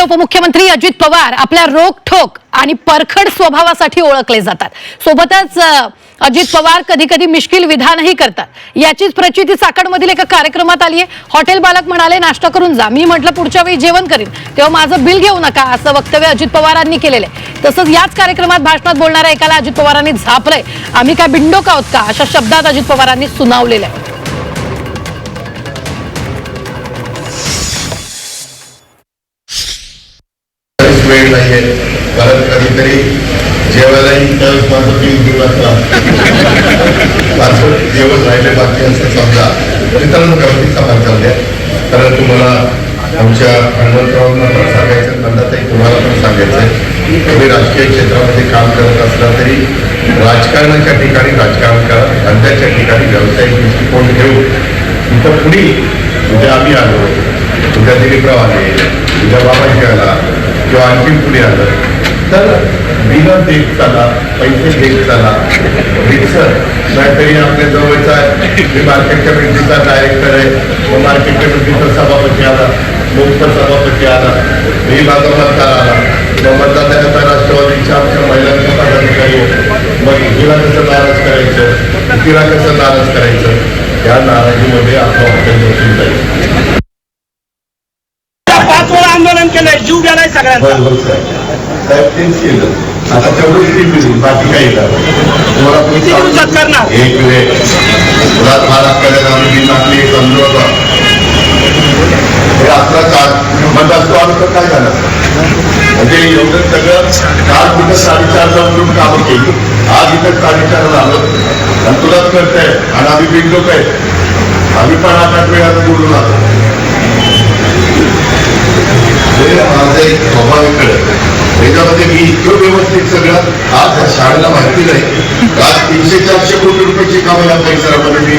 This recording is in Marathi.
माननीय उपमुख्यमंत्री अजित पवार आपल्या रोखठोक आणि परखड स्वभावासाठी ओळखले जातात. सोबतच अजित पवार कधी कधी मिश्किल विधानही करतात. याचीच प्रचिती साकडमधील एका कार्यक्रमात आली आहे हॉटेल बालक म्हणाले नाश्ता करून जा. मी म्हटलं पुढच्या वेळी जेवण करीन. तेव्हा माझं बिल घेऊ नका असं वक्तव्य अजित पवारांनी केलेलं आहे. तसंच याच कार्यक्रमात भाषणात बोलणाऱ्या एकाला अजित पवारांनी झापलंय. आम्ही काय बिंडोक आहोत का? अशा शब्दात अजित पवारांनी सुनावलेलं आहे. काहीच वेळ नाहीये कारण कधीतरी जेवायलाही त्यावेळेस माझं बिल घेऊन असला माझं जेवण राहिले बाकी असं समजा. मित्रांनो गर्दी सभा चालल्या कारण तुम्हाला आमच्या हनुमंतरावांना पण सांगायचं नंदाताई तुम्हाला पण सांगायचं. तुम्ही राजकीय क्षेत्रामध्ये काम करत असला तरी राजकारणाच्या ठिकाणी राजकारण करा धंद्याच्या ठिकाणी व्यावसायिक दृष्टिकोन घेऊन. इथं पुढे उद्या आम्ही आलो. उद्या दिलीपराव आले. उद्या बाबाजी आला. किंवा आणखी पुढे आलं. तर बिल देत चाला पैसे देत चाला. मिक्सर नाहीतरी आपल्या जवळचा आहे मी मार्केट कमिटीचा डायरेक्टर आहे व मार्केट कमिटीचा सभापती आला मुक्त सभापती आला मी माझा मतदार आला. मग मतदाराच्या राष्ट्रवादीच्या आमच्या महिलांच्या पदाधिकारी मग हिला कसं नाराज करायचं? तिला कसं नाराज करायचं? या नाराजीमध्ये आपलं हॉटेल जीव गेलाय सगळ्यांचा. केलं. आता तेवढंच ती मिळून बाकी काही नाही. तुम्हाला कोणी किती दिवसात करणार? एक वेळ. मुळात महाराष्ट्राला आम्ही समजू होता. हे आपला काळ म्हणतात तो आमचं काय झालं? म्हणजे एवढं सगळं काल तिथं कामं केली. आज इथं साडेचार झालं आणि तुलाच कळतंय आणि आम्ही बिंदू काय आम्ही पण आठ आठ वेळा बोलून आलो. हे माझं एक स्वाभाविक त्याच्यामध्ये मी इतकं व्यवस्थित सगळं आज शाळेला माहिती नाही. आज तीनशे चारशे कोटी रुपयाची कामं या परिसरामध्ये मी